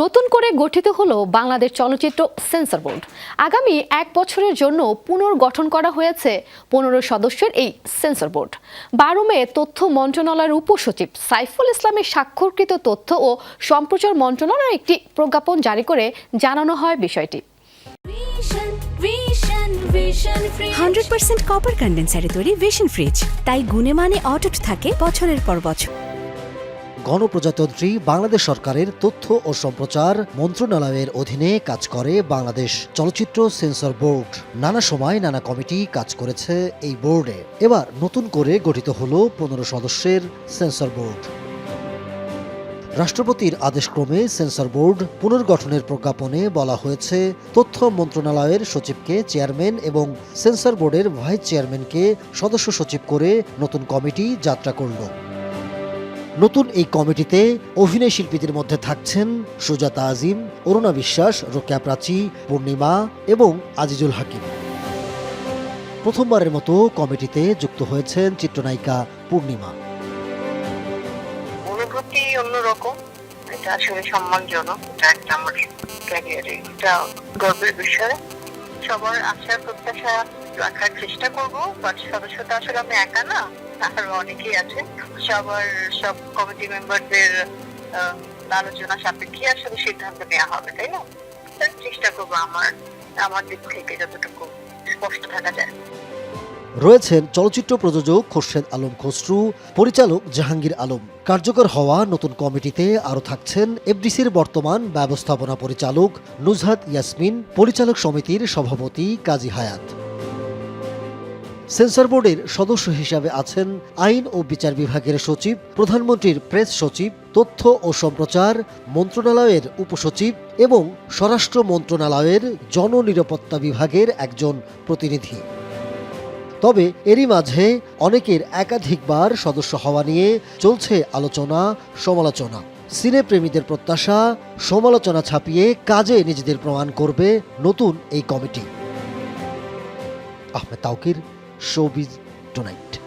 নতুন করে গঠিত হলো বাংলাদেশ চলচ্চিত্র সেন্সর বোর্ড। আগামী এক বছরের জন্য পুনর্গঠন করা হয়েছে পনেরো সদস্যের এই সেন্সর বোর্ড। বারো মে তথ্য মন্ত্রণালয়ের উপসচিব সাইফুল ইসলামের স্বাক্ষরকৃত তথ্য ও সম্প্রচার মন্ত্রণালয়ের একটি প্রজ্ঞাপন জারি করে জানানো হয় বিষয়টি. হান্ড্রেড পার্সেন্ট কপার কন্ডেন্সারে তৈরি ভিশন ফ্রিজ তাই গুণে মানে অটুট থাকে বছরের পর বছর। গণপ্রজাতন্ত্রী বাংলাদেশ সরকারের তথ্য ও সম্প্রচার মন্ত্রণালয়ের অধীনে কাজ করে বাংলাদেশ চলচ্চিত্র সেন্সর বোর্ড। নানা সময় নানা কমিটি কাজ করেছে এই বোর্ডে। এবার নতুন করে গঠিত হল পনেরো সদস্যের সেন্সর বোর্ড। রাষ্ট্রপতির আদেশক্রমে সেন্সর বোর্ড পুনর্গঠনের প্রজ্ঞাপনে বলা হয়েছে, তথ্য মন্ত্রণালয়ের সচিবকে চেয়ারম্যান এবং সেন্সর বোর্ডের ভাইস চেয়ারম্যানকে সদস্য সচিব করে নতুন কমিটি যাত্রা করল। নতুন এই কমিটিতে অভিনয় শিল্পীদের মধ্যে থাকছেন সুজাতা আজিম, অরুণা বিশ্বাস, রোকেয়া প্রাচী, পূর্ণিমা এবং আজিজুল হাকিম। প্রথমবারের মতো কমিটিতে যুক্ত হয়েছেন চিত্রনায়িকা পূর্ণিমা। অনুভূতি অন্যরকম। এটা আসলে সম্মানজনক। এটা একটা আমার ক্যারিয়ারে এটা গর্বের বিষয়। সবার প্রত্যাশা রাখার চেষ্টা আসলে আমি একা না। অনেকেই আছে। সবার, সব কমিটি মেম্বারদের আলোচনা সাপেক্ষে আসলে সিদ্ধান্ত নেওয়া হবে, তাই না? চেষ্টা করব আমার আমার দিক থেকে যতটুকু স্পষ্ট থাকা যায়। রয়েছেন চলচ্চিত্র প্রযোজক খোরশেদ আলম খসরু, পরিচালক জাহাঙ্গীর আলম। কার্যকর হওয়া নতুন কমিটিতে আরও থাকছেন এফডিসির বর্তমান ব্যবস্থাপনা পরিচালক নুজহাত ইয়াসমিন, পরিচালক সমিতির সভাপতি কাজী হায়াত। সেন্সর বোর্ডের সদস্য হিসাবে আছেন আইন ও বিচার বিভাগের সচিব, প্রধানমন্ত্রীর প্রেস সচিব, তথ্য ও সম্প্রচার মন্ত্রণালয়ের উপসচিব এবং স্বরাষ্ট্র মন্ত্রণালয়ের জননিরাপত্তা বিভাগের একজন প্রতিনিধি। তবে এরই মাঝে অনেকের একাধিকবার সদস্য হওয়া নিয়ে চলছে আলোচনা, সমালোচনা। সিনেপ্রেমীদের প্রত্যাশা, সমালোচনা ছাপিয়ে কাজে নিজেদের প্রমাণ করবে নতুন এই committee. Ahmed Taukir showbiz tonight